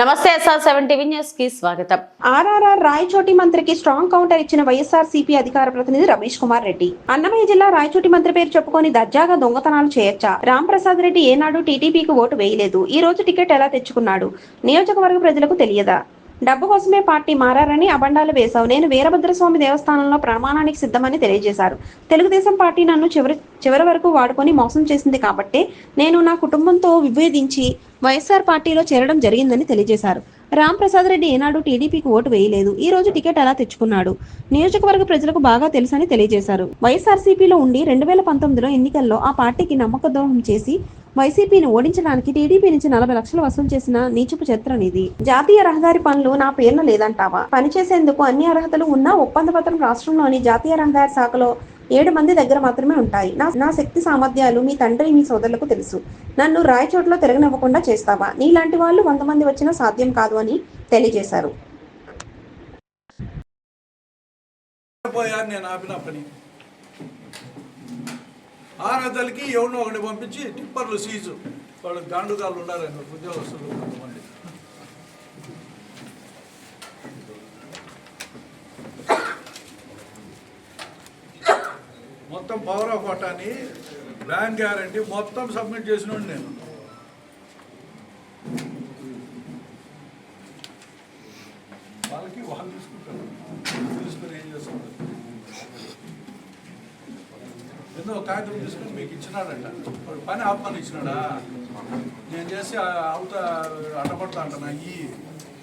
నమస్తే SR seven TV న్యూస్కి స్వాగతం. ఆర్ఆర్ఆర్ రాయచోటి మంత్రికి స్ట్రాంగ్ కౌంటర్ ఇచ్చిన వైఎస్ఆర్ సిపి అధికార ప్రతినిధి రమేష్ కుమార్ రెడ్డి. అన్నమయ్య జిల్లా రాయచోటి మంత్రి పేరు చెప్పుకొని దర్జాగా దొంగతనాలు చేయొచ్చా? రామ్ ప్రసాద్ రెడ్డి ఏనాడు టీడీపీకి ఓటు వేయలేదు. ఈ రోజు టికెట్ ఎలా తెచ్చుకున్నాడు? నియోజకవర్గ ప్రజలకు తెలియదా? డబ్బు కోసమే పార్టీ మారారని అబండాలు వేశావు. నేను వీరభద్రస్వామి దేవస్థానంలో ప్రమాణానికి సిద్ధమని తెలియజేశారు. తెలుగుదేశం పార్టీ నన్ను చివరి చివరి వరకు వాడుకొని మోసం చేసింది కాబట్టే నేను నా కుటుంబంతో విభేదించి వైఎస్ఆర్ పార్టీలో చేరడం జరిగిందని తెలియజేశారు. రామ్ ప్రసాద్ రెడ్డి ఏనాడు టీడీపీకి ఓటు వేయలేదు. ఈ రోజు టికెట్ ఎలా తెచ్చుకున్నాడు? నియోజకవర్గ ప్రజలకు బాగా తెలుసని తెలియజేశారు. వైఎస్ఆర్సీపీలో ఉండి రెండు వేల పంతొమ్మిదిలో ఎన్నికల్లో ఆ పార్టీకి నమ్మక ద్రోహం చేసి వైసీపీని ఓడించడానికి టీడీపీ నుంచి నలభై లక్షలు వసూలు చేసిన నీచుపు చరిత్రనిది జాతీయ రహదారి పనులు నా పేరున లేదంటావా? పనిచేసేందుకు అన్ని అర్హతలు ఉన్న ఒప్పంద పత్రం రాష్ట్రంలోని జాతీయ రహదారి శాఖలో ఏడు మంది దగ్గర మాత్రమే ఉంటాయి. నా నా శక్తి సామర్థ్యాలు మీ తండ్రి మీ సోదరులకు తెలుసు. నన్ను రాయచోట్లో తిరగనివ్వకుండా చేస్తావా? నీలాంటి వాళ్ళు వంద మంది వచ్చినా సాధ్యం కాదు అని తెలియజేశారు. నేను ఆపిన పని ఆనదలకి ఎవరినో ఒకటి పంపించి టిప్పర్లు సీజు. వాళ్ళు గాండుగాళ్ళు ఉండాలని ఉద్యోగస్తులు కొంతమంది మొత్తం power of attorney bank guarantee మొత్తం సబ్మిట్ చేసిన నేను వాళ్ళకి వాళ్ళు తీసుకుంటారు తీసుకుని ఏం చేస్తారు ఎన్నో కాగితం అంటున్నాడంట వాడు పని ఆత్మని ఇచ్చినాడా నేను చేసి అవుత అడ్డపడతా అంటున్నా ఈ.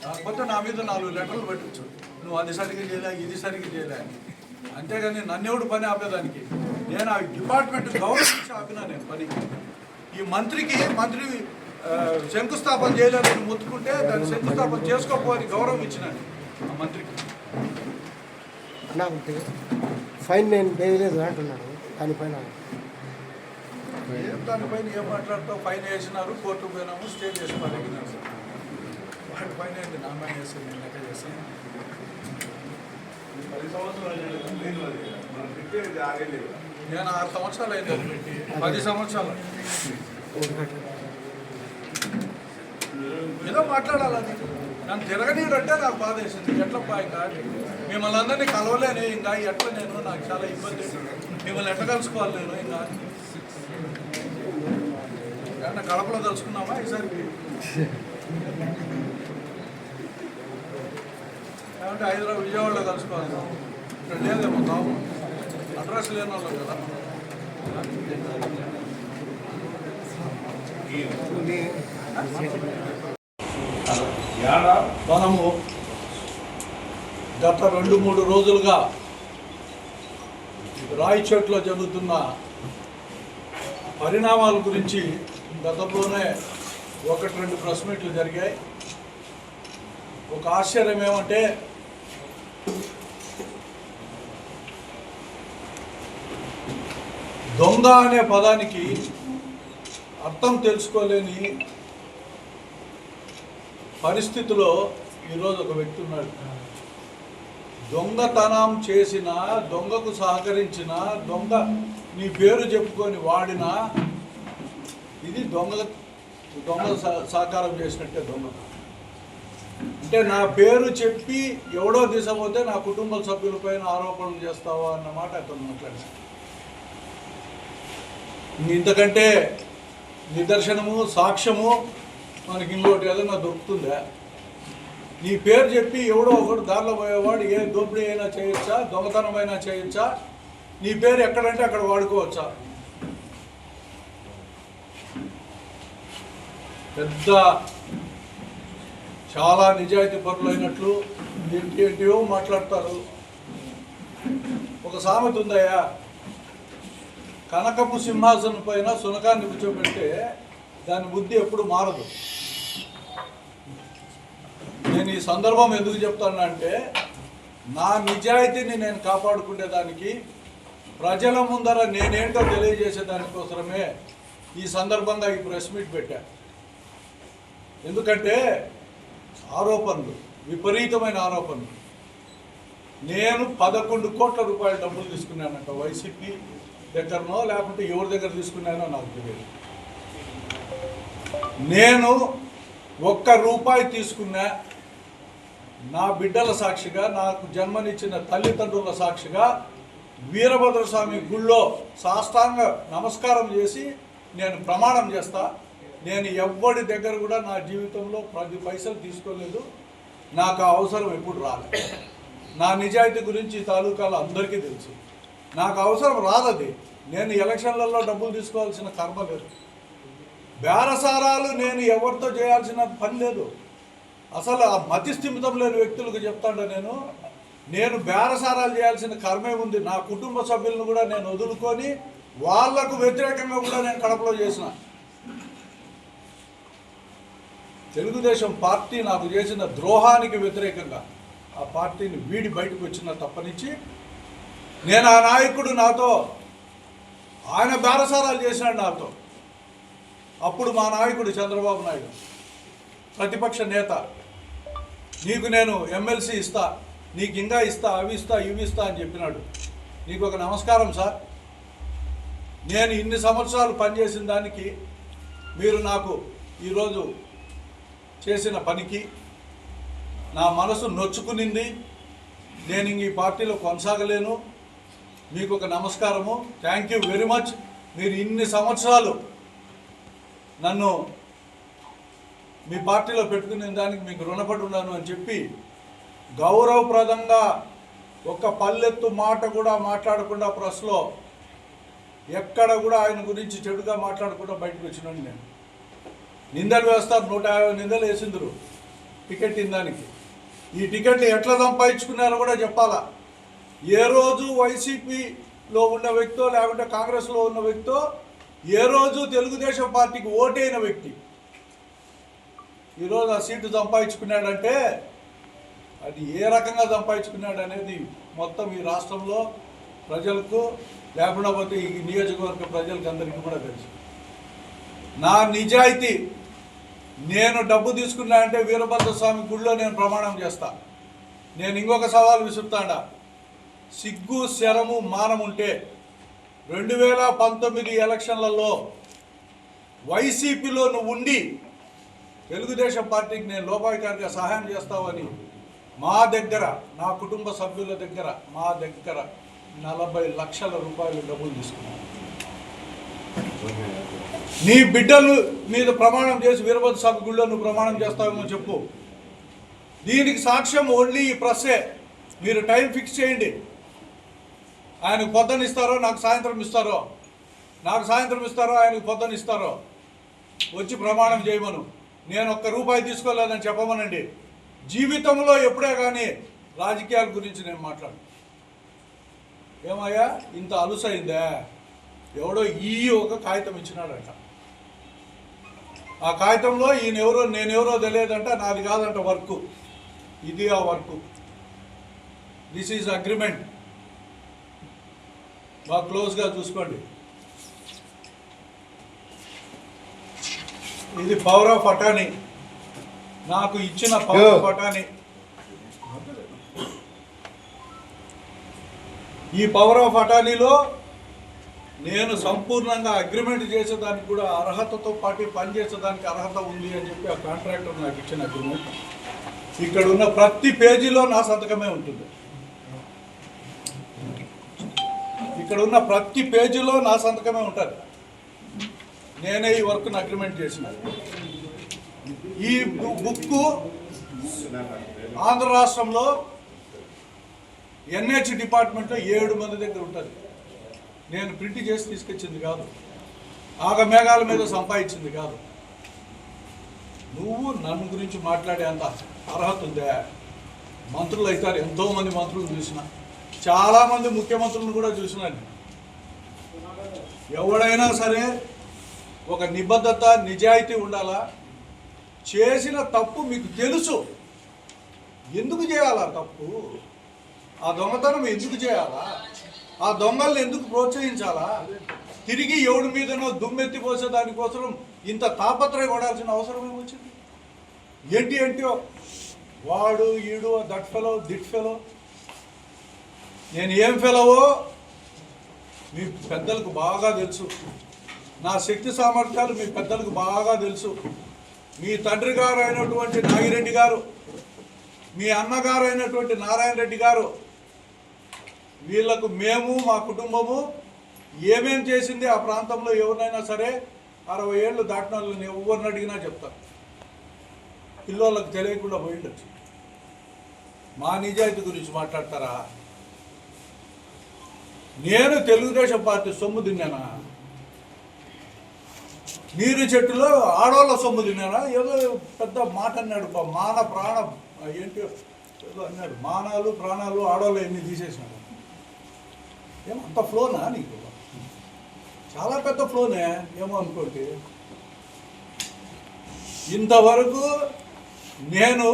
కాకపోతే నా మీద నాలుగు లెటర్లు పెట్టచ్చు నువ్వు అది సరిగ్గా చేయలే ఇది సరిగ్గా చేయలే అని. అంతేగాని నన్నెవడు పని ఆపేదానికి? నేను ఆ డిపార్ట్మెంట్ గౌరవించి ఆపినా నేను పని ఈ మంత్రికి మంత్రి శంకుస్థాపన చేయలేదని ముత్తుకుంటే దాన్ని శంకుస్థాపన చేసుకోకపోని గౌరవం ఇచ్చినాను ఆ మంత్రికి. అన్నా ఉంటే ఫైన్ నేను వేయలేదు అంటున్నాడు. దానిపైన దానిపైన ఏం మాట్లాడతావు? పైన వేసినారు కోర్టు పోయినాము స్టే చేసి పడగినారు వాటి పైన ఏంటి వేసి నేను లెక్క చేస్తాను నేను ఆరు సంవత్సరాలు అయింది. పెట్టి పది సంవత్సరాలు. ఏదో మాట్లాడాలి అది. నన్ను తిరగనీరంటే నాకు బాధ వేసింది. ఎట్లా పాయి కాదు మిమ్మల్ని అందరినీ కలవలేను ఇంకా ఎట్లా నేను? నాకు చాలా ఇబ్బంది. మిమ్మల్ని ఎట్లా కలుసుకోవాలి నేను ఇంకా? ఏమన్నా కడపలో కలుసుకున్నామా ఈసారికి ఏమంటే హైదరాబాద్ విజయవాడలో కలుసుకోవాలి. ఇక్కడ లేదేమో తాము అడ్రస్ లేని వాళ్ళం కదా. మనము గత రెండు మూడు రోజులుగా రాయచోట్లో జరుగుతున్న పరిణామాల గురించి గతంలోనే ఒకటి రెండు ప్రెస్ మీట్లు జరిగాయి. ఒక ఆశ్చర్యం ఏమంటే దొంగ అనే పదానికి అర్థం తెలుసుకోలేని పరిస్థితిలో ఈరోజు ఒక వ్యక్తి ఉన్నాడు. దొంగతనం చేసిన దొంగకు సహకరించిన దొంగ నీ పేరు చెప్పుకొని వాడిన ఇది దొంగ దొంగలు సహ- సహకారం చేసినట్టే దొంగ. అంటే నా పేరు చెప్పి ఎవడో తీసపోతే నా కుటుంబ సభ్యులపైన ఆరోపణలు చేస్తావా అన్నమాట అతను మాట్లాడాడు. ఇంతకంటే నిదర్శనము సాక్ష్యము మనకి ఇంకోటి ఏదైనా దొరుకుతుందా? నీ పేరు చెప్పి ఎవడో ఒకడు దారిలో పోయేవాడు ఏ దోపిడీ అయినా చేయొచ్చా? దొంగతనం అయినా చేయొచ్చా? నీ పేరు ఎక్కడంటే అక్కడ వాడుకోవచ్చా? పెద్ద చాలా నిజాయితీ పరులైనట్లు అయినట్లు ఏంటివో మాట్లాడతారు. ఒక సామెత ఉందయ్యా. కనకపు సింహాసనం పైన సునకాన్ని కూర్చోబెడితే దాని బుద్ధి ఎప్పుడు మారదు. నేను ఈ సందర్భం ఎందుకు చెప్తానంటే నా నిజాయితీని నేను కాపాడుకునేదానికి ప్రజల ముందర నేనేంటో తెలియజేసే దానికోసమే ఈ సందర్భంగా ఈ ప్రెస్ మీట్ పెట్టాను ఎందుకంటే ఆరోపణలు విపరీతమైన ఆరోపణలు. నేను పదకొండు కోట్ల రూపాయల డబ్బులు తీసుకున్నానంట. వైసీపీ దగ్గరనో లేకుంటే ఎవరి దగ్గర తీసుకున్నానో నాకు తెలియదు. నేను ఒక్క రూపాయి తీసుకున్నా నా బిడ్డల సాక్షిగా నాకు జన్మనిచ్చిన తల్లిదండ్రుల సాక్షిగా వీరభద్ర స్వామి గుళ్ళో సాష్టాంగ నమస్కారం చేసి నేను ప్రమాణం చేస్తా. నేను ఎవ్వడి దగ్గర కూడా నా జీవితంలో పది పైసలు తీసుకోలేదు. నాకు ఆ అవసరం ఎప్పుడు రాలేదు నా నిజాయితీ గురించి ఈ తాలూకాలో అందరికీ తెలుసు. నాకు అవసరం రాదది. నేను ఎలక్షన్లలో డబ్బులు తీసుకోవాల్సిన కర్మ లేదు బేరసారాలు నేను ఎవరితో చేయాల్సిన పని లేదు. అసలు ఆ మతి స్థిమితం లేని వ్యక్తులకు చెప్తాను నేను నేను బేరసారాలు చేయాల్సిన కర్మే ఉంది. నా కుటుంబ సభ్యులను కూడా నేను వదులుకొని వాళ్ళకు వ్యతిరేకంగా కూడా నేను కడపలో చేసిన. తెలుగుదేశం పార్టీ నాకు చేసిన ద్రోహానికి వ్యతిరేకంగా ఆ పార్టీని వీడి బయటకు వచ్చిన తప్పనించి నేను ఆ నాయకుడు నాతో ఆయన బేరసారాలు చేశాడు నాతో. అప్పుడు మా నాయకుడు చంద్రబాబు నాయుడు ప్రతిపక్ష నేత నీకు నేను ఎమ్మెల్సీ ఇస్తా నీకు ఇంకా ఇస్తా అవి ఇస్తా ఇవి ఇస్తా అని చెప్పినాడు. నీకు ఒక నమస్కారం సార్. నేను ఇన్ని సంవత్సరాలు పనిచేసిన దానికి మీరు నాకు ఈరోజు చేసిన పనికి నా మనసు నొచ్చుకునింది. నేను ఈ పార్టీలో కొనసాగలేను. మీకు ఒక నమస్కారము. థ్యాంక్ యూ వెరీ మచ్ మీరు ఇన్ని సంవత్సరాలు నన్ను మీ పార్టీలో పెట్టుకునే దానికి మీకు రుణపడి ఉన్నాను అని చెప్పి గౌరవప్రదంగా ఒక్క పల్లెత్తు మాట కూడా మాట్లాడకుండా ప్రెస్లో ఎక్కడ కూడా ఆయన గురించి చెడుగా మాట్లాడకుండా బయటకు వచ్చినాను నేను. నిందల వ్యవస్థ నూట యాభై నిందలు వేసిందరు టికెట్ ఇందానికి ఈ టికెట్ ఎట్లా సంపాదించుకున్నారో కూడా చెప్పాలా? ఏ రోజు వైసీపీలో ఉన్న వ్యక్తో లేకుంటే కాంగ్రెస్లో ఉన్న వ్యక్తో ఏ రోజు తెలుగుదేశం పార్టీకి ఓటైన వ్యక్తి ఈరోజు ఆ సీటు సంపాదించుకున్నాడంటే అది ఏ రకంగా సంపాదించుకున్నాడు అనేది మొత్తం ఈ రాష్ట్రంలో ప్రజలకు లేకుండా పోతే ఈ నియోజకవర్గ ప్రజలకు అందరికీ కూడా తెలుసు. నా నిజాయితీ నేను డబ్బు తీసుకున్నా అంటే వీరభద్ర స్వామి గుళ్ళో నేను ప్రమాణం చేస్తా. నేను ఇంకొక సవాల్ విసురుతాడా. సిగ్గు శరము మానం ఉంటే రెండు వేల పంతొమ్మిది ఎలక్షన్లలో వైసీపీలో నువ్వు ఉండి తెలుగుదేశం పార్టీకి నేను లోపాయికారిగా సహాయం చేస్తావని మా దగ్గర నా కుటుంబ సభ్యుల దగ్గర మా దగ్గర నలభై లక్షల రూపాయలు డబ్బులు తీసుకున్నాను. నీ బిడ్డలు మీద ప్రమాణం చేసి వీరభద్ర స్వామి గుళ్ళో నువ్వు ప్రమాణం చేస్తావేమో చెప్పు. దీనికి సాక్ష్యం ఓన్లీ ఈ ప్రెస్సే. మీరు టైం ఫిక్స్ చేయండి. ఆయనకు పొద్దున ఇస్తారో నాకు సాయంత్రం ఇస్తారో. నాకు సాయంత్రం ఇస్తారో ఆయనకు పొద్దున ఇస్తారో. వచ్చి ప్రమాణం చేయమను. నేను ఒక్క రూపాయి తీసుకోలేదని చెప్పమనండి. జీవితంలో ఎప్పుడే కానీ రాజకీయాల గురించి నేను మాట్లాడు ఏమయ్యా ఇంత అలుసైందా? ఎవడో ఈ ఒక కాగితం ఇచ్చినాడట. ఆ కాగితంలో ఈయన ఎవరో నేనెవరో తెలియదంట నాది కాదంట వర్క్. ఇది ఆ వర్క్. దిస్ ఈజ్ అగ్రిమెంట్ బాగా క్లోజ్గా చూసుకోండి. ఇది పవర్ ఆఫ్ అటానీ నాకు ఇచ్చిన పవర్ ఆఫ్ అటానీ ఈ పవర్ ఆఫ్ అటానీలో నేను సంపూర్ణంగా అగ్రిమెంట్ చేసేదానికి కూడా అర్హతతో పాటు పనిచేసేదానికి అర్హత ఉంది అని చెప్పి ఆ కాంట్రాక్టర్ నాకు ఇచ్చిన అగ్రిమెంట్. ఇక్కడ ఉన్న ప్రతి పేజీలో నా సంతకమే ఉంటుంది. ఇక్కడ ఉన్న ప్రతి పేజీలో నా సంతకమే ఉంటుంది. నేనే ఈ వర్క్ను అగ్రిమెంట్ చేసిన. ఈ బుక్ ఆంధ్ర రాష్ట్రంలో ఎన్హెచ్ డిపార్ట్మెంట్లో ఏడు మంది దగ్గర ఉంటుంది. నేను ప్రింట్ చేసి తీసుకొచ్చింది కాదు. ఆగ మేఘాల మీద సంపాదించింది కాదు. నువ్వు నన్ను గురించి మాట్లాడే అంత అర్హత ఉందా? మంత్రులు అవుతారు. ఎంతో మంది మంత్రులు చూసిన. చాలామంది ముఖ్యమంత్రులను కూడా చూసినాను ఎవడైనా సరే ఒక నిబద్ధత నిజాయితీ ఉండాలా? చేసిన తప్పు మీకు తెలుసు. ఎందుకు చేయాలా తప్పు? ఆ దొంగతనం ఎందుకు చేయాలా? ఆ దొంగల్ని ఎందుకు ప్రోత్సహించాలా? తిరిగి ఎవడి మీదనో దుమ్మెత్తి పోసే దానికోసం ఇంత తాపత్రయపడాల్సిన అవసరం ఏమొచ్చింది? ఏంటి ఏంటో? వాడు ఈడు దట్ ఫెలో దిట్ ఫెలో. నేను ఏం ఫెలవో మీ పెద్దలకు బాగా తెలుసు. నా శక్తి సామర్థ్యాలు మీ పెద్దలకు బాగా తెలుసు. మీ తండ్రి గారు అయినటువంటి నాగిరెడ్డి గారు మీ అన్నగారు అయినటువంటి నారాయణ రెడ్డి గారు వీళ్ళకు మేము మా కుటుంబము ఏమేం చేసింది ఆ ప్రాంతంలో ఎవరినైనా సరే అరవై ఏళ్ళు దాటిన వాళ్ళని ఎవరిని అడిగినా చెప్తారు పిల్లోళ్ళకి తెలియకుండా పోయిండొచ్చు. మా నిజాయితీ గురించి మాట్లాడతారా? నేను తెలుగుదేశం పార్టీ సొమ్ము తిన్నానా? నీరు చెట్టులో ఆడవాళ్ళ సొమ్ము తిన్నానా? ఏదో పెద్ద మాట అన్నాడు మాన ప్రాణం. ఏంటి ఏదో అన్నాడు. మానాలు ప్రాణాలు ఆడవాళ్ళు ఎన్ని తీసేసినాడు ఏమో అంత ఫ్లోనా నీకు? చాలా పెద్ద ఫ్లోనే ఏమో అనుకోండి. ఇంతవరకు నేను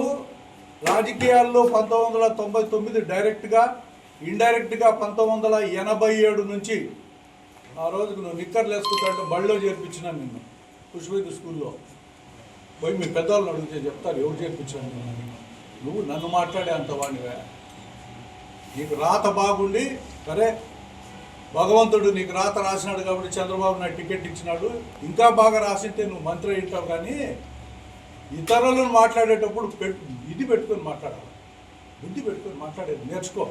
రాజకీయాల్లో పంతొమ్మిది వందల తొంభై తొమ్మిది డైరెక్ట్గా ఇండైరెక్ట్గా పంతొమ్మిది వందల ఎనభై ఏడు నుంచి ఆ రోజుకు నువ్వు నిక్కర్లు వేసుకుంటే బడిలో చేర్పించినా నిన్ను. పుష్పతి స్కూల్లో. పోయి మీ పెద్దవాళ్ళని అడిగితే చెప్తారు ఎవరు చేర్పించాను నువ్వు నన్ను మాట్లాడే అంత వాడివే. నీకు రాత బాగుండి సరే భగవంతుడు నీకు రాత రాసినాడు కాబట్టి చంద్రబాబు నాయుడు టికెట్ ఇచ్చినాడు. ఇంకా బాగా రాసింటే నువ్వు మంత్రి అయింటావు కానీ ఇతరులను మాట్లాడేటప్పుడు పెట్టు ఇది పెట్టుకొని మాట్లాడాలి. బుద్ధి పెట్టుకొని మాట్లాడేది నేర్చుకో.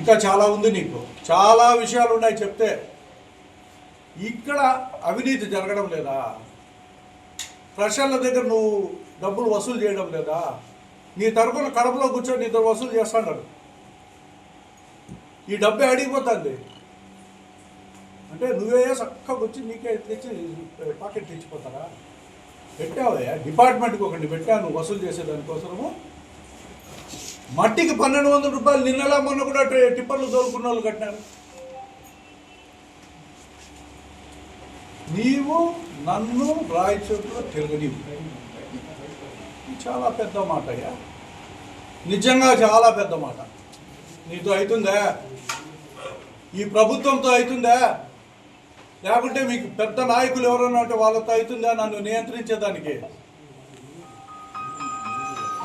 ఇంకా చాలా ఉంది నీకు. చాలా విషయాలు ఉన్నాయి చెప్తే ఇక్కడ అవినీతి జరగడం లేదా? ప్రజల దగ్గర నువ్వు డబ్బులు వసూలు చేయడం లేదా? నీ తరపున కడపలో కూర్చొని నీతో వసూలు చేస్తాడు ఈ డబ్బే అడిగిపోతుంది అంటే నువ్వే చక్కగా వచ్చి నీకే తెచ్చి పాకెట్ తెచ్చిపోతారా పెట్టావయ్యా? డిపార్ట్మెంట్కి ఒకటి పెట్టాను వసూలు చేసేదానికోసము మట్టికి పన్నెండు వందల రూపాయలు నిన్నలా మొన్న కూడా టిప్పర్లు తోలుకున్న వాళ్ళు కట్టినారు. నీవు నన్ను రాయచోట్లో తిరగనివు చాలా పెద్ద మాట అయ్యా నిజంగా చాలా పెద్ద మాట. నీతో అవుతుందా? ఈ ప్రభుత్వంతో అవుతుందా? లేకుంటే మీకు పెద్ద నాయకులు ఎవరైనా ఉంటే వాళ్ళతో అవుతుందా నన్ను నియంత్రించేదానికి?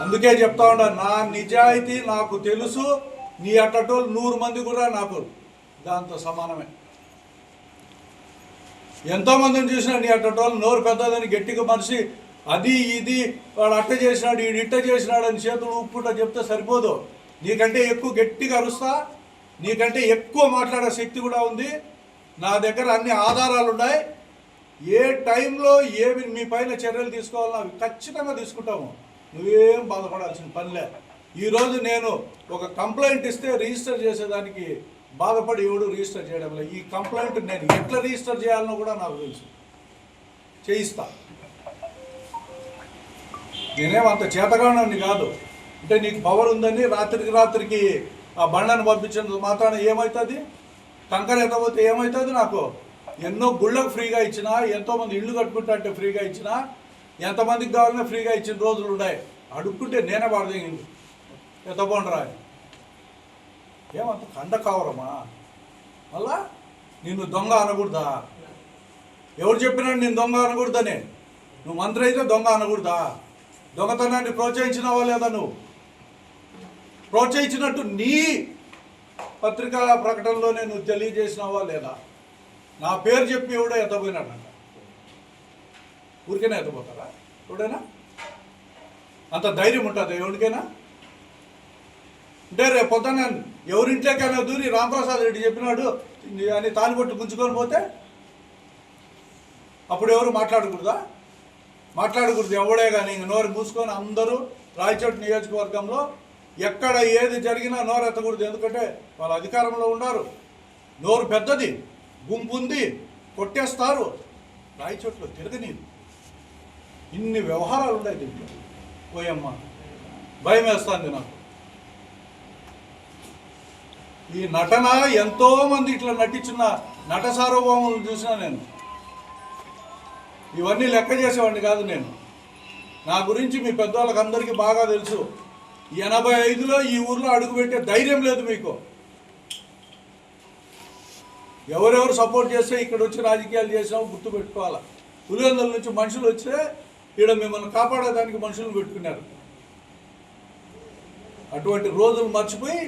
అందుకే చెప్తా ఉండ నా నిజాయితీ నాకు తెలుసు. నీ అట్టటోళ్ళు నూరు మంది కూడా నాకు దాంతో సమానమే. ఎంతోమందిని చూసినా నీ అట్టటోళ్ళు నోరు పెద్దదని గట్టిగా మనిషి అది ఇది వాడు అట్ట చేసినాడు ఈడు ఇట్ట చేసినాడు అని చేతులు ఉప్పుట చెప్తే సరిపోదు. నీకంటే ఎక్కువ గట్టిగా అరుస్తా నీకంటే ఎక్కువ మాట్లాడే శక్తి కూడా ఉంది. నా దగ్గర అన్ని ఆధారాలు ఉన్నాయి. ఏ టైంలో ఏమి మీ పైన చర్యలు తీసుకోవాలో అవి ఖచ్చితంగా తీసుకుంటాము. నువ్వేం బాధపడాల్సిన పనిలే ఈరోజు నేను ఒక కంప్లైంట్ ఇస్తే రిజిస్టర్ చేసేదానికి బాధపడి ఎవడు రిజిస్టర్ చేయడం లేదు. ఈ కంప్లైంట్ నేను ఎట్లా రిజిస్టర్ చేయాలనో కూడా నాకు తెలుసు. చేయిస్తా. నేనేం అంత చేతగానని కాదు. అంటే నీకు పవర్ ఉందని రాత్రికి రాత్రికి ఆ బండను పంపించినందుకు మాత్రాన ఏమవుతుంది కంకర ఎత్తపోతే ఏమవుతుంది నాకు? ఎన్నో గుళ్ళకు ఫ్రీగా ఇచ్చిన ఎంతోమంది ఇల్లు కట్టుకుంటా అంటే ఫ్రీగా ఇచ్చిన ఎంతమందికి కావాలన్నా ఫ్రీగా ఇచ్చిన రోజులు ఉన్నాయి. అడుక్కుంటే నేనే పడదగింది ఎత్తపోండ్రా ఏమంత కండ కావరమా? మళ్ళా నిన్ను దొంగ అనకూడదా? ఎవరు చెప్పినా నేను దొంగ అనకూడదని? నువ్వు మంత్రి అయితే దొంగ అనకూడదా? దొంగతనాన్ని ప్రోత్సహించినావా లేదా నువ్వు? ప్రోత్సహించినట్టు నీ పత్రికా ప్రకటనలో నేను తెలియజేసినావా లేదా? నా పేరు చెప్పి ఎవడో ఎత్తపోయినాడంట ఊరికైనా ఎత్తపోతారా ఎవడైనా? అంత ధైర్యం ఉంటుంది ఎవరికైనా అంటే రేపు పొద్దున్న ఎవరింట్లోకైనా దూరి రామప్రసాద్ రెడ్డి చెప్పినాడు అని తాను కొట్టు గుంజుకొని పోతే అప్పుడు ఎవరు మాట్లాడకూడదా? మాట్లాడకూడదు ఎవడే కానీ ఇంక నోరు మూసుకొని అందరూ రాయచోటి నియోజకవర్గంలో ఎక్కడ ఏది జరిగినా నోరు ఎత్తకూడదు ఎందుకంటే వాళ్ళు అధికారంలో ఉన్నారు నోరు పెద్దది గుంపు ఉంది కొట్టేస్తారు. రాయచోట్లో తిరగని ఇన్ని వ్యవహారాలు ఉన్నాయి దీంట్లో. పోయమ్మ భయం వేస్తుంది నాకు. ఈ నటన ఎంతోమంది ఇట్లా నటించిన నట సార్వభౌములను చూసినా నేను. ఇవన్నీ లెక్క చేసేవాడిని కాదు నేను. నా గురించి మీ పెద్దవాళ్ళకి అందరికీ బాగా తెలుసు. ఎనభై ఐదులో ఈ ఊర్లో అడుగుపెట్టే ధైర్యం లేదు మీకు. ఎవరెవరు సపోర్ట్ చేస్తే ఇక్కడ వచ్చి రాజకీయాలు చేసామో గుర్తుపెట్టుకోవాలి పులివెందుల నుంచి మనుషులు వస్తే ఇక్కడ మిమ్మల్ని కాపాడేదానికి మనుషులను పెట్టుకున్నారు. అటువంటి రోజులు మర్చిపోయి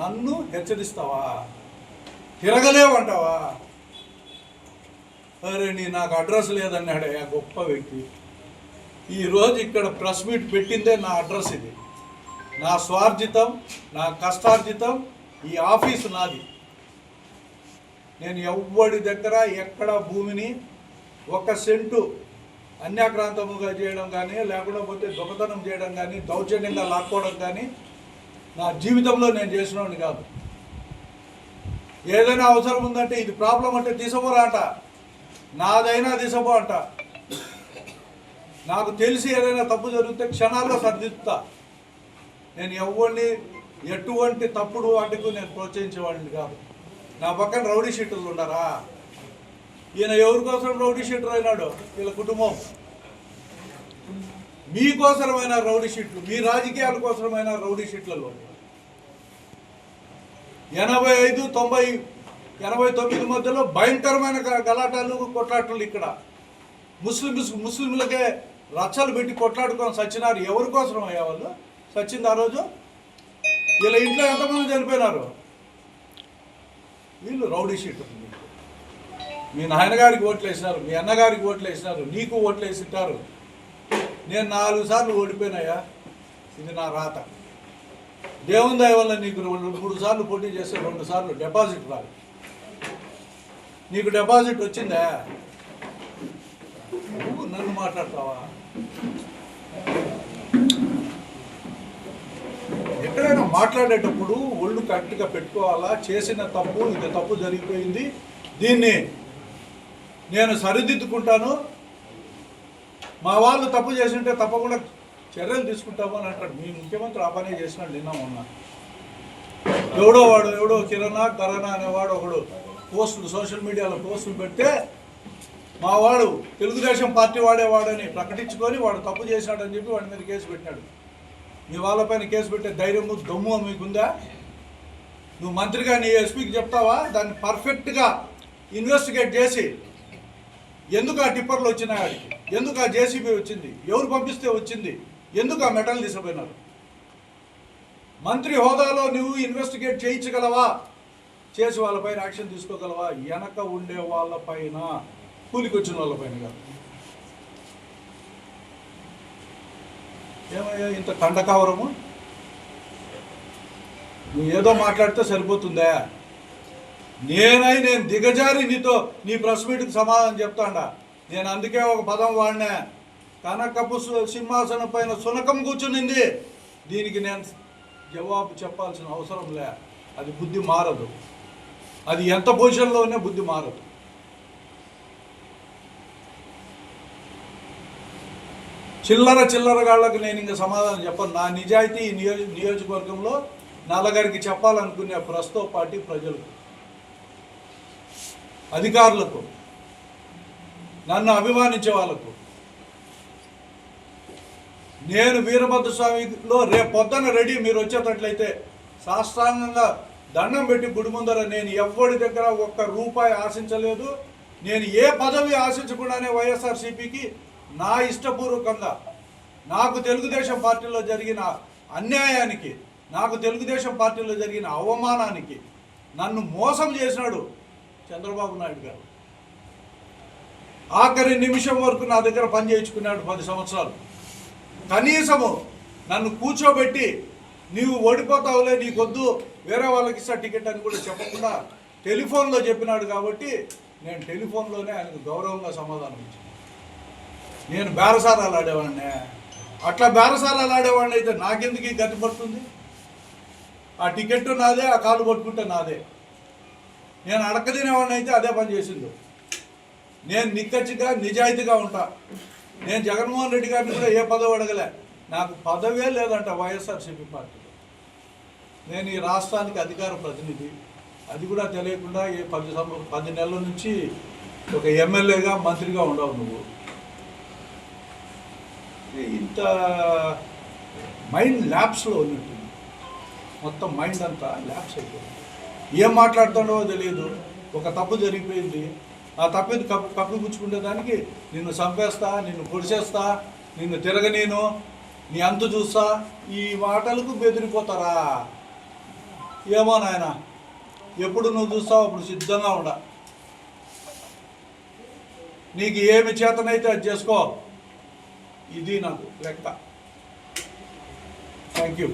నన్ను హెచ్చరిస్తావా? తిరగలేవంటావా? అరే నీ నాకు అడ్రస్ లేదన్నాడే ఆ గొప్ప వ్యక్తి. ఈరోజు ఇక్కడ ప్రెస్ మీట్ పెట్టిందే నా అడ్రస్ ఇది. నా స్వార్జితం నా కష్టార్జితం ఈ ఆఫీసు నాది. నేను ఎవ్వడి దగ్గర ఎక్కడ భూమిని ఒక సెంటు అన్యాక్రాంతముగా చేయడం కానీ లేకపోతే దొంగతనం చేయడం కానీ దౌర్జన్యంగా లాక్కోవడం కానీ నా జీవితంలో నేను చేసినవాడిని కాదు. ఏదైనా అవసరం ఉందంటే ఇది ప్రాబ్లం అంటే తీసుకోరా అంట. నాదైనా తీసుకో అంట. నాకు తెలిసి ఏదైనా తప్పు జరిగితే క్షణాల్లో సర్దిస్తా నేను ఎవరిని ఎటువంటి తప్పుడు వాటికి నేను ప్రోత్సహించేవాడిని కాదు. నా పక్కన రౌడీ షీటర్లు ఉన్నారా ఈయన ఎవరి కోసం రౌడీ షీటర్ అయినాడు? వీళ్ళ కుటుంబం. మీకోసరమైన రౌడీ షీట్లు మీ రాజకీయాల కోసమైన రౌడీ షీట్లలో. ఎనభై ఐదు తొంభై ఎనభై తొమ్మిది మధ్యలో భయంకరమైన గ- గలాటాలు కొట్లాటలు ఇక్కడ. ముస్లిమ్స్ ముస్లింలకే రచ్చలు పెట్టి కొట్లాడుకొని సచ్చినారు ఎవరి కోసం అయ్యేవాళ్ళు చచ్చింది ఆ రోజు? వీళ్ళ ఇంట్లో ఎంతమంది చనిపోయినారు? వీళ్ళు రౌడీ షీట్ మీ నాయనగారికి ఓట్లు వేసినారు మీ అన్నగారికి ఓట్లు వేసినారు నీకు ఓట్లు వేసింటారు. నేను నాలుగు సార్లు ఓడిపోయినాయా? ఇది నా రాత. దేవుని దయ వల్ల నీకు రెండు మూడు సార్లు పోటీ చేస్తే రెండు సార్లు డిపాజిట్ రాదు. నీకు డిపాజిట్ వచ్చిందా? నువ్వు నన్ను మాట్లాడతావా? ఎక్కడైనా మాట్లాడేటప్పుడు ఒళ్ళు కరెక్ట్గా పెట్టుకోవాలా? చేసిన తప్పు ఇది తప్పు జరిగిపోయింది. దీన్ని నేను సరిదిద్దుకుంటాను. మా వాళ్ళు తప్పు చేసింటే తప్పకుండా చర్యలు తీసుకుంటాము అని అంటాడు మీ ముఖ్యమంత్రి ఆ పనే చేసినాడు నిన్న మొన్న. ఎవడో వాడు ఎవడో కిరణా కరణా అనేవాడు ఒకడు పోస్టులు సోషల్ మీడియాలో పోస్టులు పెడితే మా వాడు తెలుగుదేశం పార్టీ వాడేవాడని ప్రకటించుకొని వాడు తప్పు చేశాడని చెప్పి వాడి మీద కేసు పెట్టాడు మీ వాళ్ళపైన కేసు పెట్టే ధైర్యము దమ్ము మీకుందా? నువ్వు మంత్రిగా నీ ఎస్పీకి చెప్తావా? దాన్ని పర్ఫెక్ట్గా ఇన్వెస్టిగేట్ చేసి ఎందుకు ఆ టిప్పర్లు వచ్చినాయి వాడికి ఎందుకు ఆ జేసీబీ వచ్చింది? ఎవరు పంపిస్తే వచ్చింది? ఎందుకు ఆ మెటల్ తీసుకుపోయినారు? మంత్రి హోదాలో నువ్వు ఇన్వెస్టిగేట్ చేయించగలవా? చేసి వాళ్ళపైన యాక్షన్ తీసుకోగలవా? వెనక ఉండే వాళ్ళపైన కూలికి వచ్చిన వాళ్ళపైన కాదు. ఏమయ్యా ఇంత కండకావరము నువ్వు ఏదో మాట్లాడితే సరిపోతుందా? నేనై నేను దిగజారి నీతో నీ ప్రెస్ మీట్కి సమాధానం చెప్తాడా. నేను అందుకే ఒక పదం వాడినా. కనకపు సింహాసనం పైన సునకం కూర్చునింది. దీనికి నేను జవాబు చెప్పాల్సిన అవసరం లే. అది బుద్ధి మారదు. అది ఎంత పొజిషన్లో ఉన్నా బుద్ధి మారదు. చిల్లర చిల్లరగాళ్ళకి నేను ఇంకా సమాధానం చెప్పను. నా నిజాయితీ ఈ నియోజ నియోజకవర్గంలో నల్లగారికి చెప్పాలనుకునే ప్రస్తుత పార్టీ ప్రజలకు అధికారులకు నన్ను అభిమానించే వాళ్ళకు నేను వీరభద్ర స్వామిలో రేపు పొద్దున రెడీ మీరు వచ్చేటట్లయితే సాష్టాంగంగా దండం పెట్టి గుడి ముందర నేను ఎవ్వడి దగ్గర ఒక్క రూపాయి ఆశించలేదు. నేను ఏ పదవి ఆశించకుండానే వైఎస్ఆర్సీపీకి నా ఇష్టపూర్వకంగా నాకు తెలుగుదేశం పార్టీలో జరిగిన అన్యాయానికి నాకు తెలుగుదేశం పార్టీలో జరిగిన అవమానానికి నన్ను మోసం చేసినాడు చంద్రబాబు నాయుడు గారు. ఆఖరి నిమిషం వరకు నా దగ్గర పని చేయించుకున్నాడు పది సంవత్సరాలు. కనీసము నన్ను కూర్చోబెట్టి నీవు ఓడిపోతావులే నీకొద్దు వేరే వాళ్ళకి ఇస్తా టికెట్ అని కూడా చెప్పకుండా టెలిఫోన్లో చెప్పినాడు కాబట్టి నేను టెలిఫోన్లోనే ఆయనకు గౌరవంగా సమాధానం ఇచ్చాను నేను బేరసారాలు ఆడేవాడిని. అట్లా బేరసారాలు ఆడేవాడిని అయితే నాకెందుకు ఈ గతి పడుతుంది? ఆ టికెట్ నాదే ఆ కాలు పట్టుకుంటే నాదే. నేను అడక తినేవాడిని అయితే అదే పని చేసిండు. నేను నిక్కచ్చిగా నిజాయితీగా ఉంటా. నేను జగన్మోహన్ రెడ్డి గారిని కూడా ఏ పదవి అడగలే. నాకు పదవే లేదంట వైఎస్ఆర్సీపీ పార్టీ నేను ఈ రాష్ట్రానికి అధికార ప్రతినిధి. అది కూడా తెలియకుండా ఏ పది సంవ పది నెలల నుంచి ఒక ఎమ్మెల్యేగా మంత్రిగా ఉండవు నువ్వు. ఇంత మైండ్ ల్యాబ్స్లో ఉన్నట్టుంది. మొత్తం మైండ్ అంతా ల్యాబ్స్ అయిపోయింది. ఏం మాట్లాడుతున్నావో తెలియదు ఒక తప్పు జరిగిపోయింది. ఆ తప్పు కప్పు కప్పిపుచ్చుకునే దానికి నిన్ను చంపేస్తా నిన్ను పొడిచేస్తా నిన్ను తిరగనేను నీ అంతు చూస్తా ఈ మాటలకు బెదిరిపోతారా? ఏమో నాయన ఎప్పుడు నువ్వు చూస్తావు అప్పుడు సిద్ధంగా ఉండ. నీకు ఏమి చేతనైతే అది చేసుకో. ఇది నాకు లెక్క. Thank you